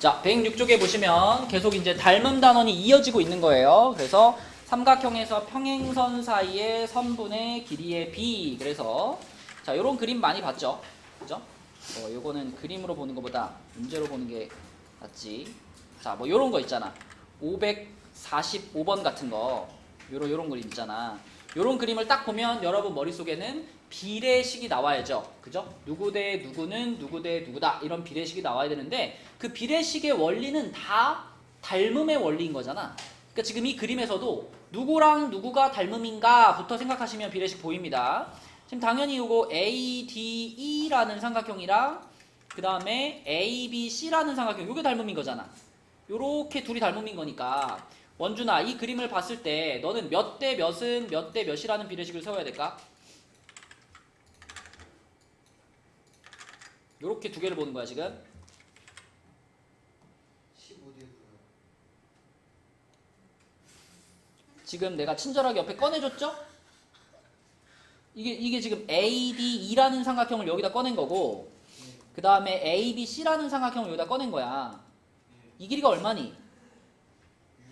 자, 106쪽에 보시면 계속 이제 닮은 단원이 이어지고 있는 거예요. 그래서 삼각형에서 평행선 사이의 선분의 길이의 b. 그래서 자, 요런 그림 많이 봤죠? 그죠? 어, 요거는 그림으로 보는 것보다 문제로 보는 게 낫지. 자, 뭐 요런 거 있잖아. 545번 같은 거. 요런 요런 그림 있잖아. 요런 그림을 딱 보면 여러분 머릿속에는 비례식이 나와야죠. 그죠? 누구 대 누구는 누구 대 누구다. 이런 비례식이 나와야 되는데 그 비례식의 원리는 다 닮음의 원리인 거잖아. 그러니까 지금 이 그림에서도 누구랑 누구가 닮음인가부터 생각하시면 비례식 보입니다. 지금 당연히 이거 ADE라는 삼각형이랑 그 다음에 ABC라는 삼각형 이게 닮음인 거잖아. 요렇게 둘이 닮음인 거니까 원준아 이 그림을 봤을 때 너는 몇 대 몇은 몇 대 몇이라는 비례식을 세워야 될까? 요렇게 두 개를 보는 거야 지금 15대 9요. 지금 내가 친절하게 옆에 꺼내줬죠? 이게 이게 지금 ADE라는 삼각형을 여기다 꺼낸 거고 네. 그 다음에 ABC라는 삼각형을 여기다 꺼낸 거야 네. 이 길이가 얼마니?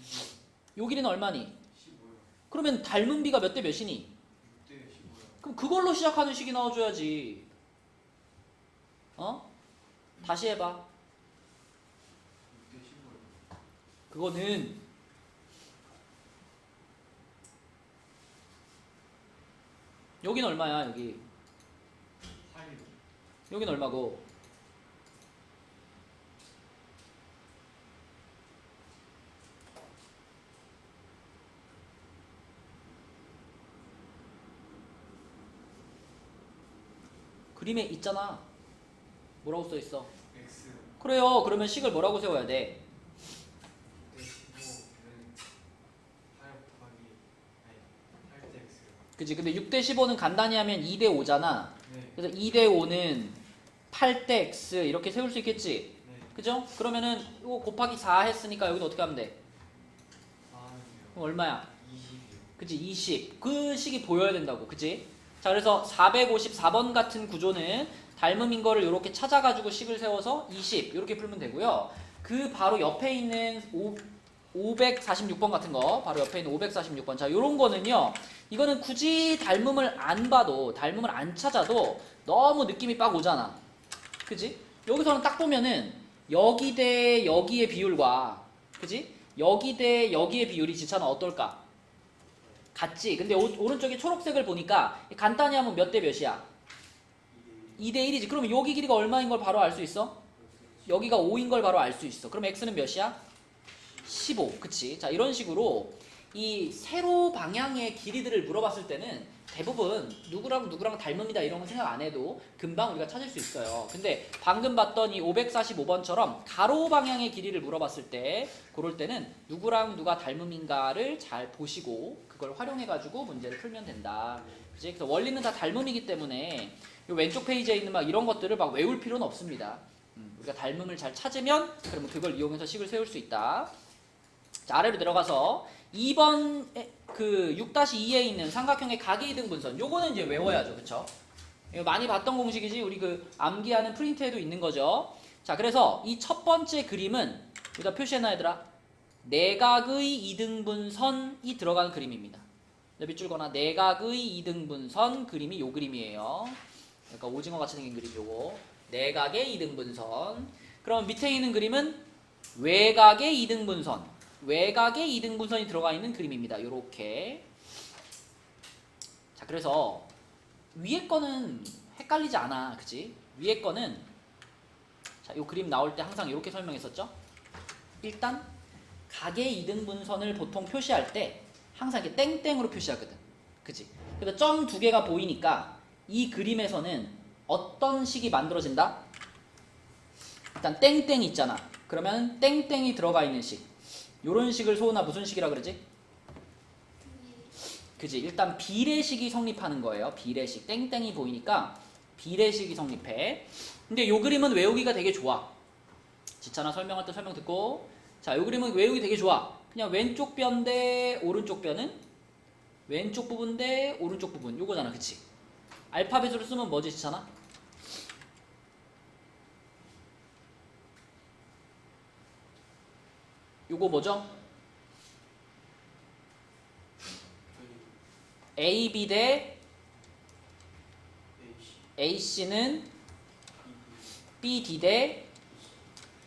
6요. 요 길이는 얼마니? 15요. 그러면 닮은 비가 몇 대 몇이니? 6대 15요. 그럼 그걸로 시작하는 식이 나와줘야지. 어? 다시 해봐. 6대 15요. 그거는 여기는 얼마야 여기? 8요. 여기는 얼마고? 그림에 있잖아. 뭐라고 써 있어? X. 그래요. 그러면 식을 뭐라고 세워야 돼? 6대 15는 8 곱하기 아니 8대 X요. 그지? 근데 6대 15는 간단히 하면 2대 5잖아. 네. 그래서 2대 5는 8대 x 이렇게 세울 수 있겠지? 네. 그죠? 그러면은 이거 곱하기 4 했으니까 여기는 어떻게 하면 돼? 4는요. 그럼 얼마야? 20이요. 그지? 20. 그 식이 보여야 된다고. 그지? 자, 그래서 454번 같은 구조는 닮음인 거를 이렇게 찾아가지고 식을 세워서 20 이렇게 풀면 되고요. 그 바로 옆에 있는 5, 546번 같은 거, 바로 옆에 있는 546번. 자, 요런 거는요. 이거는 굳이 닮음을 안 봐도, 닮음을 안 찾아도 너무 느낌이 빡 오잖아. 그지? 여기서는 딱 보면은 여기 대 여기의 비율과, 그지? 여기 대 여기의 비율이 지차는 어떨까? 같지? 근데 오, 오른쪽에 초록색을 보니까 간단히 하면 몇 대 몇이야? 2대 1이지. 그러면 여기 길이가 얼마인 걸 바로 알 수 있어? 여기가 5인 걸 바로 알 수 있어. 그럼 x는 몇이야? 15. 그치? 자, 이런 식으로 이 세로 방향의 길이들을 물어봤을 때는 대부분 누구랑 누구랑 닮음이다 이런 거 생각 안 해도 금방 우리가 찾을 수 있어요. 근데 방금 봤던 이 545번처럼 가로 방향의 길이를 물어봤을 때 그럴 때는 누구랑 누가 닮음인가를 잘 보시고 그걸 활용해 가지고 문제를 풀면 된다. 그지? 그래서 원리는 다 닮음이기 때문에 이 왼쪽 페이지에 있는 막 이런 것들을 막 외울 필요는 없습니다. 음, 우리가 닮음을 잘 찾으면 그러면 그걸 이용해서 식을 세울 수 있다. 자, 아래로 내려가서 2번 그 6-2에 있는 삼각형의 각의 이등 분선 요거는 이제 외워야죠. 그쵸? 이거 많이 봤던 공식이지 우리 그 암기하는 프린트에도 있는 거죠. 자, 그래서 이 첫 번째 그림은 여기다 표시해놔 얘들아. 내각의 이등분선이 들어가는 그림입니다. 네, 밑줄 거나 내각의 이등분선 그림이 요 그림이에요. 그러니까 오징어 같이 생긴 그림 요거. 내각의 이등분선. 그럼 밑에 있는 그림은 외각의 이등분선. 외곽에 이등분선이 들어가 있는 그림입니다. 요렇게. 자, 그래서 위에 거는 헷갈리지 않아. 그치? 위에 거는 자, 요 그림 나올 때 항상 이렇게 설명했었죠? 일단 각의 이등분선을 보통 표시할 때 항상 이렇게 땡땡으로 표시하거든. 그치? 그래서 점 두 개가 보이니까 이 그림에서는 어떤 식이 만들어진다? 일단 땡땡이 있잖아. 그러면 땡땡이 들어가 있는 식. 요런 식을 소은아 무슨 식이라 그러지? 그지? 일단 비례식이 성립하는 거예요. 비례식. 땡땡이 보이니까 비례식이 성립해. 근데 요 그림은 외우기가 되게 좋아. 지찬아 설명할 때 설명 듣고 자, 요 그림은 외우기 되게 좋아. 그냥 왼쪽 변대 오른쪽 변은 왼쪽 부분 대 오른쪽 부분 요거잖아. 그치? 알파벳으로 쓰면 뭐지, 지찬아? 요거 뭐죠? AB 대 AC AC는 BD 대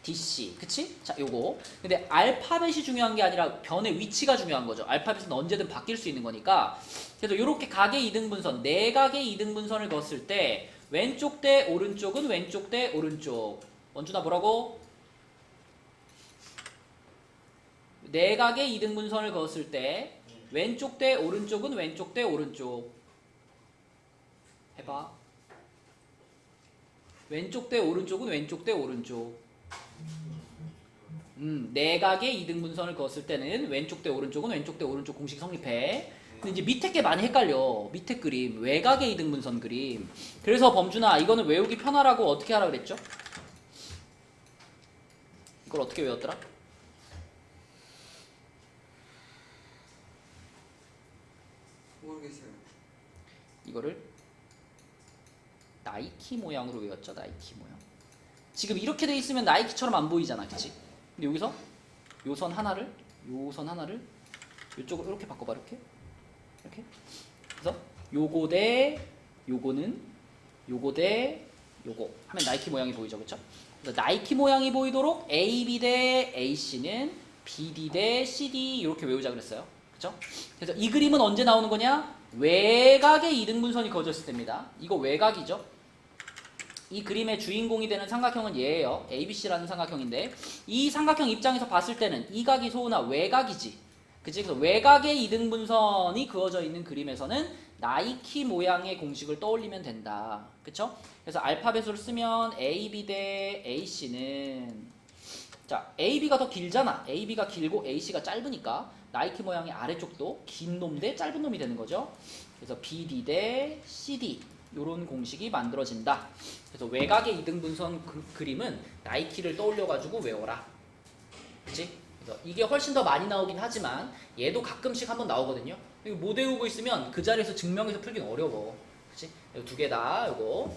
DC. 그치? 자, 요거. 근데 알파벳이 중요한 게 아니라 변의 위치가 중요한 거죠. 알파벳은 언제든 바뀔 수 있는 거니까. 그래서 요렇게 각의 이등분선, 네 각의 이등분선을 그었을 때 왼쪽 대 오른쪽은 왼쪽 대 오른쪽. 원준아 뭐라고? 네 각의 이등분선을 그었을 때 왼쪽 대 오른쪽은 왼쪽 대 오른쪽. 해봐. 왼쪽 대 오른쪽은 왼쪽 대 오른쪽. 음, 내각의 이등분선을 그었을 때는 왼쪽 대 오른쪽은 왼쪽 대 오른쪽 공식 성립해. 근데 이제 밑에 게 많이 헷갈려. 밑에 그림, 외곽의 이등분선 그림. 그래서 범준아, 이거는 외우기 편하라고 어떻게 하라 그랬죠? 이걸 어떻게 외웠더라? 모르겠어요. 이거를 나이키 모양으로 외웠죠 나이키 모양 지금 이렇게 돼 있으면 나이키처럼 안 보이잖아 그치 근데 여기서 요 선 하나를 요 선 하나를 이쪽으로 이렇게 바꿔봐 이렇게 이렇게 그래서 요거 대 요거는 요거 대 요거 하면 나이키 모양이 보이죠 그쵸 그래서 나이키 모양이 보이도록 AB 대 AC는 BD 대 CD 이렇게 외우자 그랬어요 그쵸 그래서 이 그림은 언제 나오는 거냐? 외곽의 이등분선이 그어졌을 때입니다. 이거 외곽이죠. 이 그림의 주인공이 되는 삼각형은 얘예요. ABC라는 삼각형인데 이 삼각형 입장에서 봤을 때는 이 각이 소우나 외곽이지. 그치? 그래서 외곽의 이등분선이 그어져 있는 그림에서는 나이키 모양의 공식을 떠올리면 된다. 그쵸? 그래서 알파벳으로 쓰면 AB 대 AC는 자, AB가 더 길잖아. AB가 길고 AC가 짧으니까 나이키 모양의 아래쪽도 긴 놈 대 짧은 놈이 되는 거죠. 그래서 BD 대 CD 이런 공식이 만들어진다. 그래서 외곽의 이등분선 그, 그림은 나이키를 떠올려가지고 외워라. 그치? 그래서 이게 훨씬 더 많이 나오긴 하지만 얘도 가끔씩 한번 나오거든요. 이거 못 외우고 있으면 그 자리에서 증명해서 풀긴 어려워. 그치? 두개 다 이거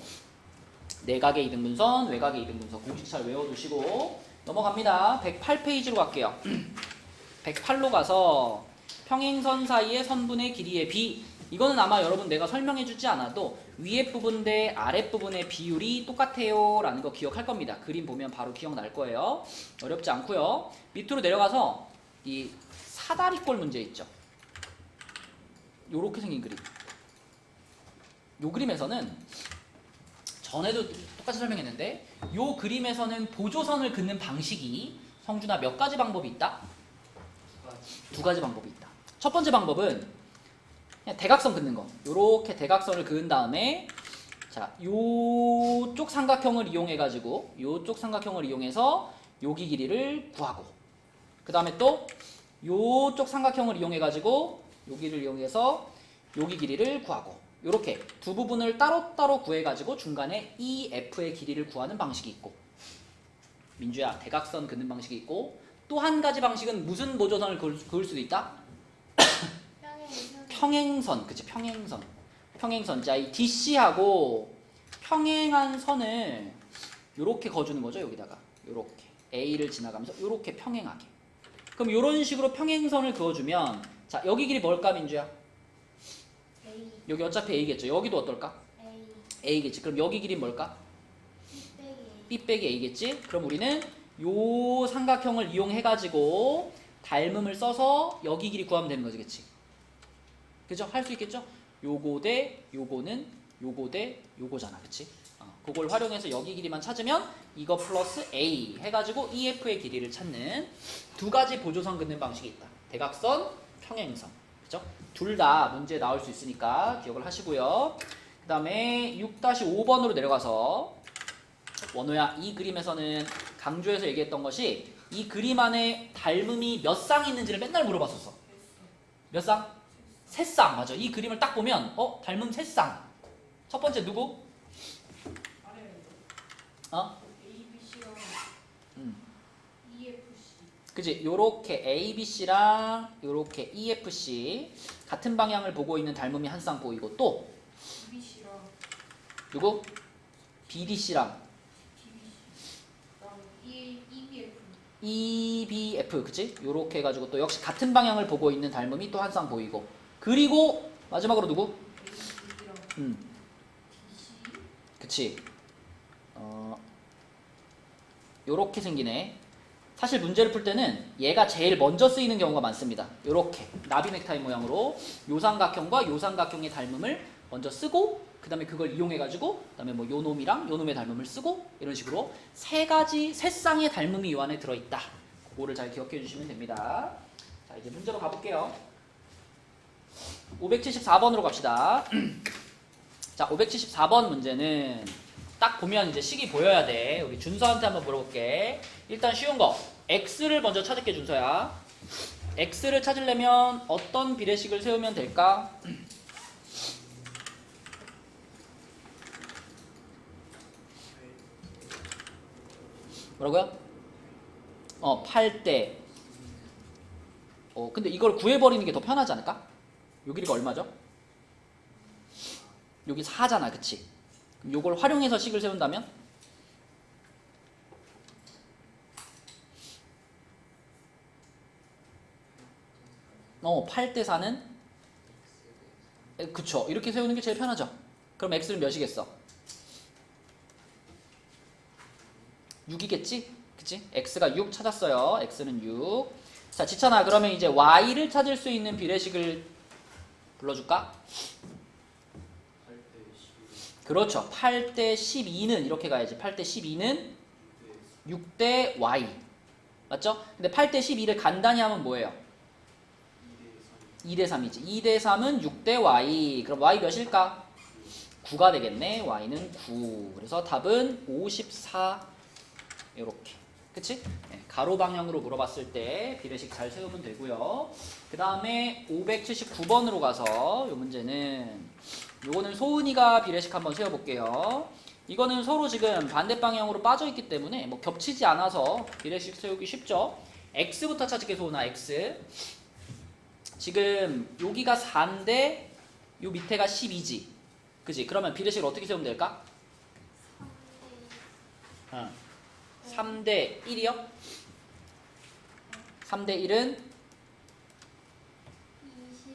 내각의 이등분선, 외곽의 이등분선 공식 잘 외워두시고 넘어갑니다. 108페이지로 갈게요. 108로 가서 평행선 사이의 선분의 길이의 비 이거는 아마 여러분 내가 설명해 주지 않아도 위에 부분 대 아랫 부분의 비율이 똑같아요 라는 거 기억할 겁니다. 그림 보면 바로 기억날 거예요. 어렵지 않고요. 밑으로 내려가서 이 사다리꼴 문제 있죠. 요렇게 생긴 그림. 요 그림에서는 전에도 똑같이 설명했는데 요 그림에서는 보조선을 긋는 방식이 성준아 몇 가지 방법이 있다? 두 가지 방법이 있다. 첫 번째 방법은 그냥 대각선 긋는 거. 요렇게 대각선을 그은 다음에 자, 요쪽 삼각형을 이용해 가지고 요쪽 삼각형을 이용해서 여기 길이를 구하고 그다음에 또 요쪽 삼각형을 이용해 가지고 여기를 이용해서 여기 길이를 구하고 요렇게 두 부분을 따로따로 구해 가지고 중간에 EF의 길이를 구하는 방식이 있고 민주야 대각선 긋는 방식이 있고 또 한 가지 방식은 무슨 보조선을 그을 수도 있다? 평행 평행선, 그치 평행선, 평행선. 자, 이 DC하고 평행한 선을 요렇게 그어주는 거죠 여기다가 요렇게 A를 지나가면서 요렇게 평행하게. 그럼 요런 식으로 평행선을 그어주면 자 여기 길이 뭘까 민주야? A 여기 어차피 A겠죠. 여기도 어떨까? A A겠지. 그럼 여기 길이 뭘까? B 빼기 A겠지? 그럼 우리는 요 삼각형을 이용해가지고 닮음을 써서 여기 길이 구하면 되는 거지, 그치? 그죠? 할 수 있겠죠? 요거 대 요거는 요거 대 요거잖아, 그치? 어, 그걸 활용해서 여기 길이만 찾으면 이거 플러스 A 해가지고 EF의 길이를 찾는 두 가지 보조선 긋는 방식이 있다. 대각선, 평행선. 그죠? 둘 다 문제에 나올 수 있으니까 기억을 하시고요. 그 다음에 6-5번으로 내려가서 원호야 이 그림에서는 강조해서 얘기했던 것이 이 그림 안에 닮음이 몇 쌍이 있는지를 맨날 물어봤었어. 몇 쌍? 세쌍 맞아. 이 그림을 딱 보면 어 닮음 세 쌍. 첫 번째 누구? 어? ABC랑 음. EFC 그지? 요렇게 ABC랑 요렇게 EFC 같은 방향을 보고 있는 닮음이 한 쌍 보이고 또 BBC랑 누구? BDC랑 EBF 그치? 요렇게 해가지고 또 역시 같은 방향을 보고 있는 닮음이 또 한 쌍 보이고 그리고 마지막으로 누구? 음. 그치. 어 요렇게 생기네. 사실 문제를 풀 때는 얘가 제일 먼저 쓰이는 경우가 많습니다. 요렇게. 나비 넥타이 모양으로 요삼각형과 요삼각형의 닮음을 먼저 쓰고 그 다음에 그걸 이용해 가지고 그 다음에 뭐 요놈이랑 요놈의 닮음을 쓰고 이런 식으로 세 가지 세 쌍의 닮음이 요 안에 들어있다. 그거를 잘 기억해 주시면 됩니다. 자 이제 문제로 가볼게요 574번으로 갑시다 자 574번 문제는 딱 보면 이제 식이 보여야 돼. 우리 준서한테 한번 물어볼게. 일단 쉬운 거. x를 먼저 찾을게 준서야. x를 찾으려면 어떤 비례식을 세우면 될까? 뭐라고요? 어, 8대. 어, 근데 이걸 구해버리는 게 더 편하지 않을까? 요 길이가 얼마죠? 여기 4잖아, 그치? 요걸 활용해서 식을 세운다면? 어, 8대 4는? 그쵸. 이렇게 세우는 게 제일 편하죠. 그럼 x는 몇이겠어? 6이겠지? 그치? x가 6 찾았어요. x는 6. 자, 지찬아, 그러면 이제 y를 찾을 수 있는 비례식을 불러줄까? 8대 11. 그렇죠. 8대 12는 이렇게 가야지. 8대 12는 6대 y. 맞죠? 근데 8대 12를 간단히 하면 뭐예요? 2대 2대 3이지. 2대 3은 6대 y. 그럼 y 몇일까? 9가 되겠네. y는 9. 그래서 답은 54. 이렇게. 그치? 네, 가로 방향으로 물어봤을 때 비례식 잘 세우면 되고요. 그 다음에 579번으로 가서 이 문제는 요거는 소은이가 비례식 한번 세워볼게요. 이거는 서로 지금 반대 방향으로 빠져 있기 때문에 뭐 겹치지 않아서 비례식 세우기 쉽죠. x부터 찾을게 소은아 x. 지금 여기가 4인데 요 밑에가 12지. 그지? 그러면 비례식을 어떻게 세우면 될까? 3대 1이요? 3대 1은 20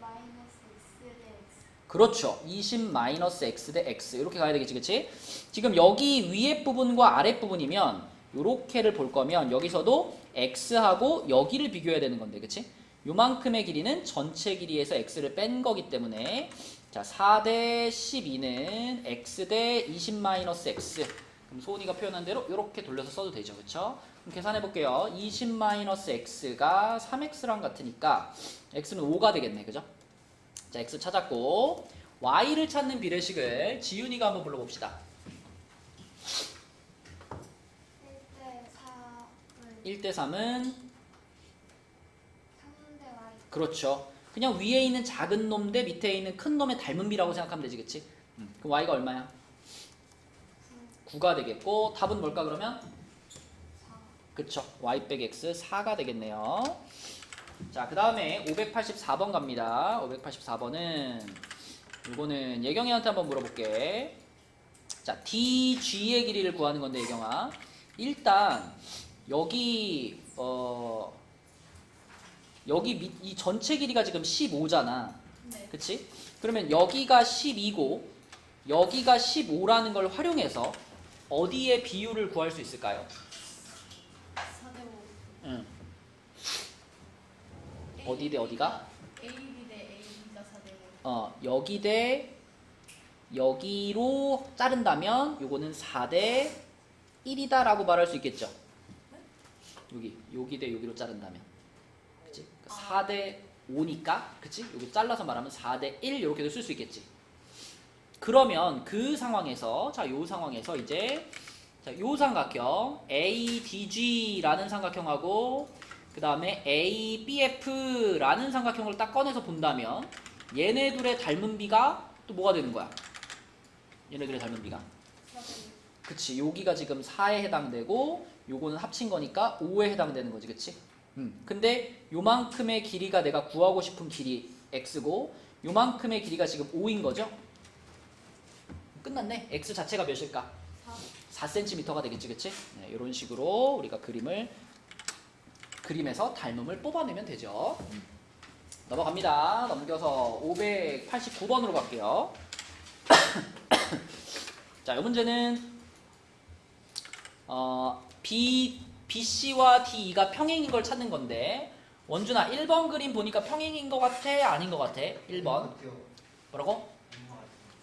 마이너스 x 대 x 그렇죠. 20 마이너스 x 대 x 이렇게 가야 되겠지, 그치? 지금 여기 위에 부분과 아래 부분이면 요렇게를 볼 거면 여기서도 x하고 여기를 비교해야 되는 건데, 그치? 요만큼의 길이는 전체 길이에서 x를 뺀 거기 때문에 자, 4대 12는 x 대 20 마이너스 x 그럼 소은이가 표현한 대로 이렇게 돌려서 써도 되죠, 그쵸? 그럼 계산해 볼게요. 20 마이너스 x가 3x랑 같으니까 x는 5가 되겠네, 그죠? 자, x 찾았고 y를 찾는 비례식을 지윤이가 한번 불러 봅시다. 1대 4을 1대 3은 3대 y 그렇죠. 그냥 위에 있는 작은 놈 대 밑에 있는 큰 놈의 닮은 비라고 생각하면 되지, 그치? 음, 그럼 y가 얼마야? 9가 되겠고 답은 뭘까 그러면? 4 그쵸. y 빼기 x 4가 되겠네요. 자, 그 다음에 584번 갑니다. 584번은 이거는 예경이한테 한번 물어볼게. 자, DG의 길이를 구하는 건데 예경아. 일단 여기 어 여기 밑, 이 전체 길이가 지금 15잖아. 네. 그치? 그러면 여기가 12고 여기가 15라는 걸 활용해서 어디에 비율을 구할 수 있을까요? 4대 5 응. 어디 대 어디가? A, B 대 A, B가 4대 5 어, 여기 대 여기로 자른다면 요거는 4대 1이다라고 말할 수 있겠죠. 여기 여기 대 여기로 자른다면. 그치? 4대 5니까 그치? 여기 잘라서 말하면 4대 1 이렇게도 쓸 수 있겠지. 그러면 그 상황에서 자, 요 상황에서 이제 자, 요 삼각형 ADG라는 삼각형하고 그 다음에 ABF라는 삼각형을 딱 꺼내서 본다면 얘네 둘의 닮은 비가 또 뭐가 되는 거야? 얘네들의 닮은 비가 4대 6 그치 여기가 지금 4에 해당되고 요거는 합친 거니까 5에 해당되는 거지 그치? 음. 근데 요만큼의 길이가 내가 구하고 싶은 길이 x고 요만큼의 길이가 지금 5인 거죠? 끝났네 x 자체가 몇일까? 4 4cm가 되겠지, 그치? 네, 이런 식으로 우리가 그림을 그림에서 닮음을 뽑아내면 되죠. 음. 넘어갑니다. 넘겨서 589번으로 갈게요. 자, 이 문제는 어, B, BC와 DE가 평행인 걸 찾는 건데 원준아 1번 그림 보니까 평행인 것 같아? 아닌 것 같아? 1번 뭐라고?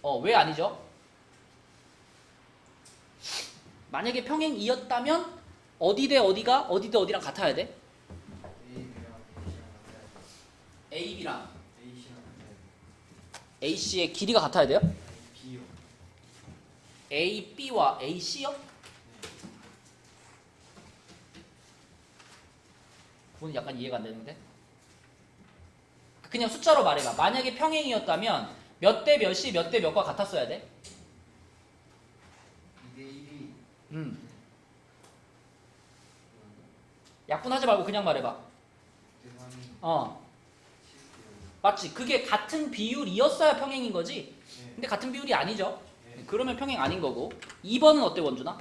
어, 왜 아니죠? 만약에 평행이었다면 어디 대 어디가 어디 대 어디랑 같아야 돼? A, B랑 AC의 길이가 같아야 돼요? A, B와 AC요? 그건 약간 이해가 안 되는데? 그냥 숫자로 말해봐. 만약에 평행이었다면 몇 대 몇이 몇대 몇과 같았어야 돼? 음. 약분하지 말고 그냥 말해봐. 어, 맞지? 그게 같은 비율이었어야 평행인 거지? 근데 같은 비율이 아니죠? 그러면 평행 아닌 거고. 2번은 어때, 원준아?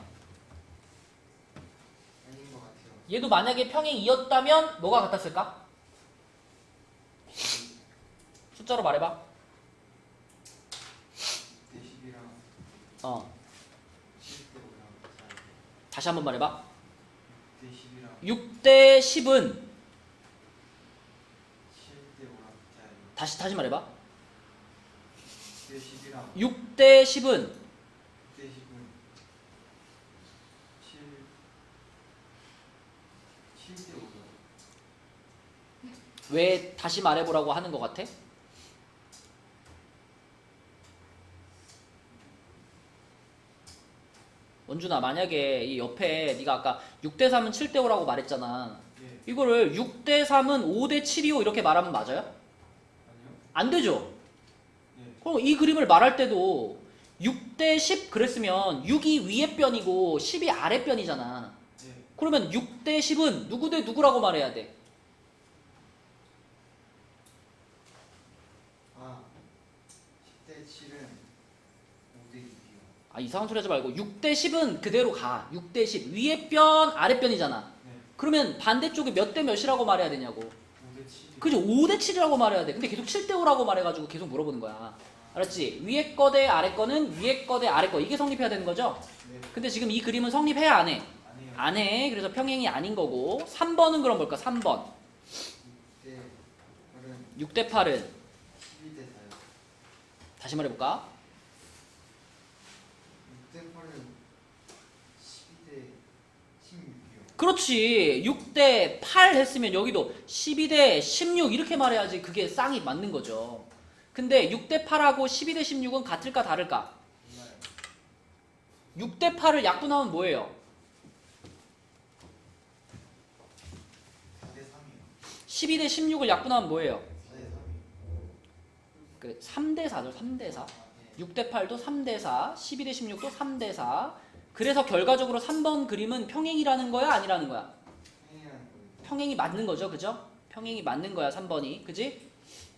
얘도 만약에 평행이었다면 뭐가 같았을까? 숫자로 말해봐. 어, 다시 한번 말해봐. 6대 10은 다시 다시 말해봐. 6대 10은 왜 다시 말해보라고 하는 것 같아? 원준아 만약에 이 옆에 네가 아까 6대 3은 7대 5라고 말했잖아. 이거를 6대 3은 5대 7이요 이렇게 말하면 맞아요? 안 되죠. 그럼 이 그림을 말할 때도 6대 10 그랬으면 6이 위에 변이고 10이 아래 변이잖아. 그러면 6대 10은 누구 대 누구라고 말해야 돼? 아 이상한 소리 하지 말고 6대 10은 그대로 가. 6대 10 위에 변 아래 변이잖아. 그러면 반대쪽에 몇 대 몇이라고 말해야 되냐고. 그죠? 5대 7이라고 말해야 돼. 근데 계속 7대 5라고 말해가지고 계속 물어보는 거야. 알았지? 위에 거 대 아래 거는 위에 거 대 아래 거 이게 성립해야 되는 거죠? 근데 지금 이 그림은 성립해야 안 해? 안 해. 그래서 평행이 아닌 거고 3번은 그럼 뭘까? 3번 6대 8은 다시 말해볼까? 그렇지. 6대 8 했으면 여기도 12대 16 이렇게 말해야지 그게 쌍이 맞는 거죠. 근데 6대 8하고 12대 16은 같을까 다를까? 6대 8을 약분하면 뭐예요? 12대 16을 약분하면 뭐예요? 그래, 3대 4죠. 3대 4. 6대 8도 3대 4, 12대 16도 3대 4. 그래서 결과적으로 3번 그림은 평행이라는 거야, 아니라는 거야? 평행이 맞는 거죠, 그죠? 평행이 맞는 거야, 3번이. 그지?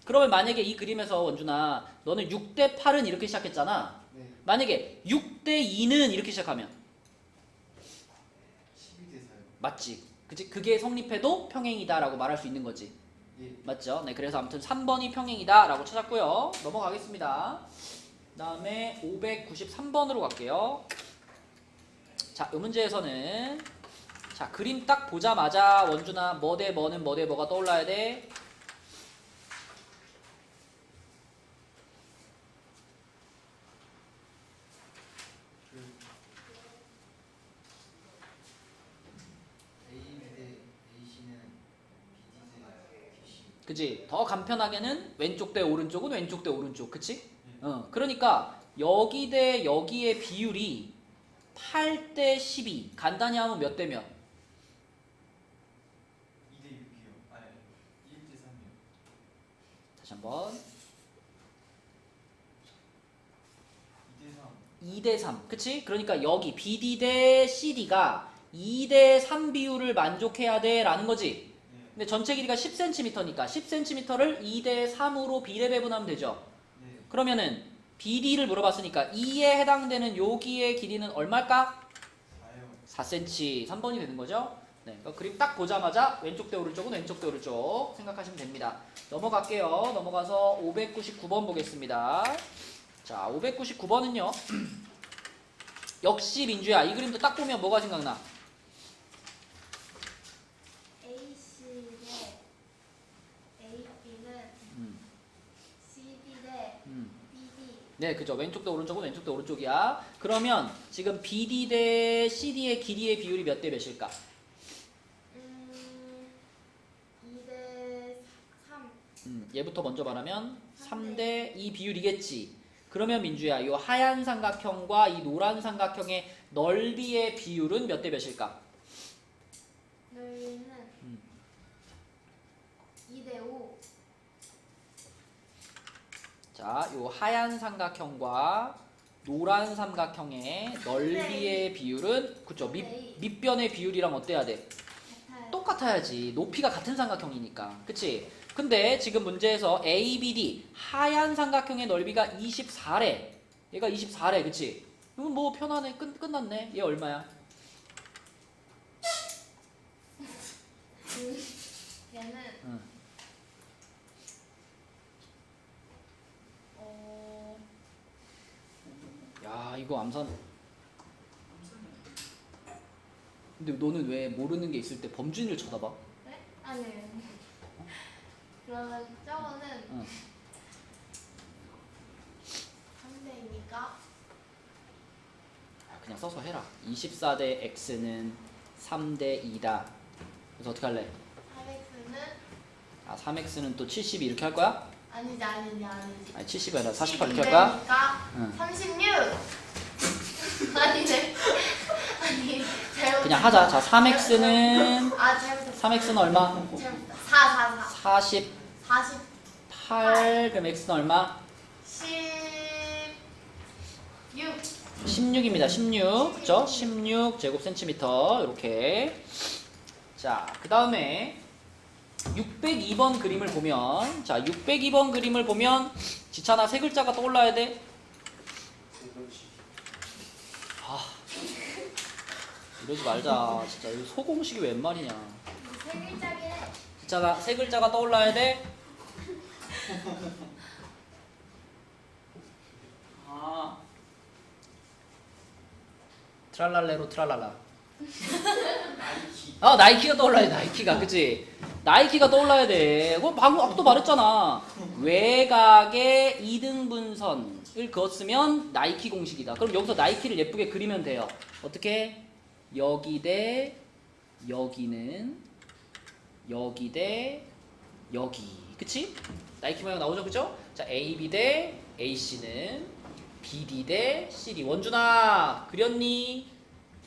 그러면 만약에 이 그림에서 원준아, 너는 6대 8은 이렇게 시작했잖아. 만약에 6대 2는 이렇게 시작하면 맞지? 그지? 그게 성립해도 평행이다라고 말할 수 있는 거지. 맞죠? 네, 그래서 아무튼 3번이 평행이다라고 찾았고요. 넘어가겠습니다. 그다음에 593번으로 갈게요. 자, 이 문제에서는 자, 그림 딱 보자마자 원준아 뭐 대 뭐는 뭐 대 뭐가 떠올라야 돼? 그지? 더 간편하게는 왼쪽 대 오른쪽은 왼쪽 대 오른쪽. 그치? 어, 그러니까 여기 대 여기의 비율이 8대 12. 간단히 하면 몇 대 몇? 다시 한번. 2대 3. 그치? 그러니까 여기 BD 대 CD가 2대 3 비율을 만족해야 돼 라는 거지. 근데 전체 길이가 10cm니까 10cm를 2대 3으로 비례 배분하면 되죠. 그러면은 BD를 물어봤으니까 2에 해당되는 여기의 길이는 얼마일까? 4cm 3번이 되는 거죠. 네, 그러니까 그림 딱 보자마자 왼쪽 대 오른쪽은 왼쪽 대 오른쪽 생각하시면 됩니다. 넘어갈게요. 넘어가서 599번 보겠습니다. 자, 599번은요. 역시 민주야, 이 그림도 딱 보면 뭐가 생각나? AC 대 AB는 음, CD 대 음. BD 네, 그죠. 왼쪽 대 오른쪽은 왼쪽 대 오른쪽이야. 그러면 지금 BD 대 CD의 길이의 비율이 몇 대 몇일까? 음 2대 3 음, 얘부터 먼저 말하면 3대 2 비율이겠지. 그러면 민주야, 이 하얀 삼각형과 이 노란 삼각형의 넓이의 비율은 몇 대 몇일까? 넓이는 음. 2대 5 자, 이 하얀 삼각형과 노란 삼각형의 넓이의 비율은 그죠? 밑 네. 밑변의 비율이랑 어때야 돼? 똑같아야지. 높이가 같은 삼각형이니까. 그치? 근데 지금 문제에서 ABD 하얀 삼각형의 넓이가 24래. 얘가 24래. 그치? 이건 뭐 편하네. 끝, 끝났네. 얘 얼마야? 얘는 응. 어 야, 이거 암산. 근데 너는 왜 모르는 게 있을 때 범준이를 쳐다봐? 네? 아니에요. 그러면 저거는 응. 3대이니까 아, 그냥 써서 해라. 24대 x는 3대 2다. 그래서 어떻게 할래? 4x는 아, 3x는 또 72 이렇게 할 거야? 아니지 아니지 아니지. 아니, 70이 아니라 48 이렇게 할 거야? 니까 응. 36. 아니네. 아니 잘못. 그냥 하자. 자, 3x는 아 잘못했어. 3x는 얼마? 잘못했다. 4 4 4. 48. 48 그럼 x는 얼마? 16. 16입니다. 16. 그쵸? 16 제곱 센티미터. 이렇게. 자, 그 다음에 602번 그림을 보면 자, 602번 그림을 보면 지찬아 세 글자가 떠올라야 돼. 아. 이러지 말자. 진짜 이 소공식이 웬 말이냐. 세 글자긴 해. 지찬아 세 글자가 떠올라야 돼. 아. 트랄랄레로 트랄랄라. 나이키 아 나이키가 떠올라야 돼 나이키가 그치 나이키가 떠올라야 돼 그거 방금 아까도 말했잖아 외곽의 이등분선 을 그었으면 나이키 공식이다. 그럼 여기서 나이키를 예쁘게 그리면 돼요. 어떻게? 여기 대 여기는 여기 대 여기. 그치? 나이키 모양 나오죠? 그죠? 자 AB 대 AC는 BD 대 CD 원준아 그렸니?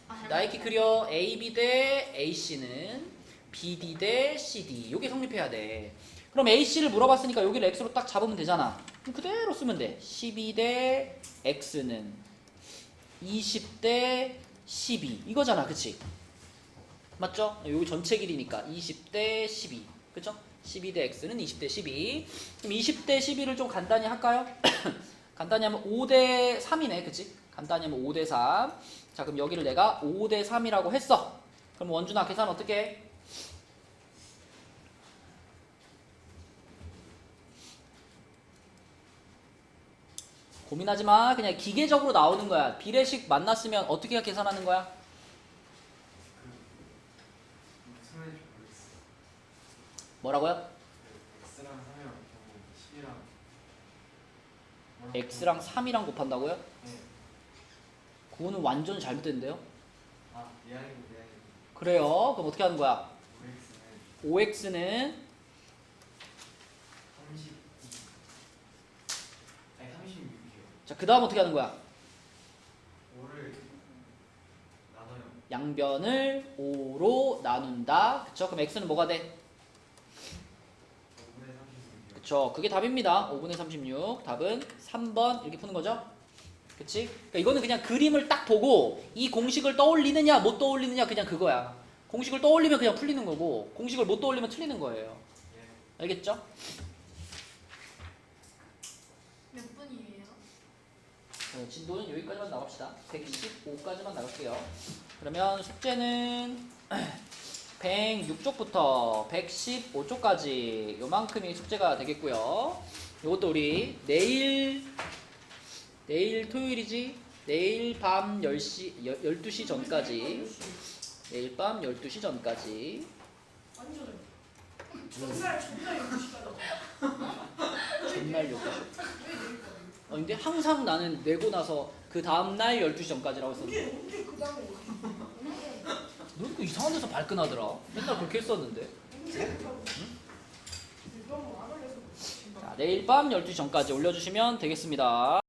아, 나이키 그려. AB 대 AC는 BD 대 CD 요게 성립해야 돼. 그럼 AC를 물어봤으니까 여기를 X로 딱 잡으면 되잖아. 그대로 쓰면 돼. 12 대 X는 20 대 12 이거잖아. 그치? 맞죠? 여기 전체 길이니까 20대 12 그쵸? 12대 X는 20대 12 그럼 20대 12를 좀 간단히 할까요? 간단히 하면 5대 3이네. 그치? 간단히 하면 5대 3자 그럼 여기를 내가 5대 3이라고 했어. 그럼 원준아 계산 어떻게 해? 고민하지 마 그냥 기계적으로 나오는 거야 비례식 만났으면 어떻게 계산하는 거야? 뭐라고요? X랑 3이랑 곱하고 10이랑 x랑 3이랑 곱한다고요? 네. 그거는 완전 잘못된데요 아 미안이고 미안이고 그래요 그럼 어떻게 하는 거야? 5X는 5x는 32 아니 36이요 자 그 다음 어떻게 하는 거야? 5를 나눠요 양변을 5로 나눈다 그쵸? 그럼 x는 뭐가 돼? 5분의 36이요 그쵸 그게 답입니다 5분의 36 답은 3번 이렇게 푸는 거죠 그치? 그러니까 이거는 그냥 그림을 딱 보고 이 공식을 떠올리느냐 못 떠올리느냐 그냥 그거야 공식을 떠올리면 그냥 풀리는 거고 공식을 못 떠올리면 틀리는 거예요 예. 알겠죠? 몇 분이에요? 네, 진도는 여기까지만 나갑시다. 115까지만 나갈게요. 그러면 숙제는 106쪽부터 115쪽까지 요만큼이 숙제가 되겠고요. 요것도 우리 내일 내일 토요일이지? 내일 밤 10시 12시 전까지 내일 밤 12시 전까지 완전 전날 전날 12시까지 전날 12시. 어, 근데 항상 나는 내고 나서 그 다음날 12시 전까지라고 언제 했었는데 언제 그 다음에 어디 너도 이상한 데서 발끈하더라. 맨날 그렇게 했었는데. 언제 올려서 자, 내일 밤 12시 전까지 올려주시면 되겠습니다.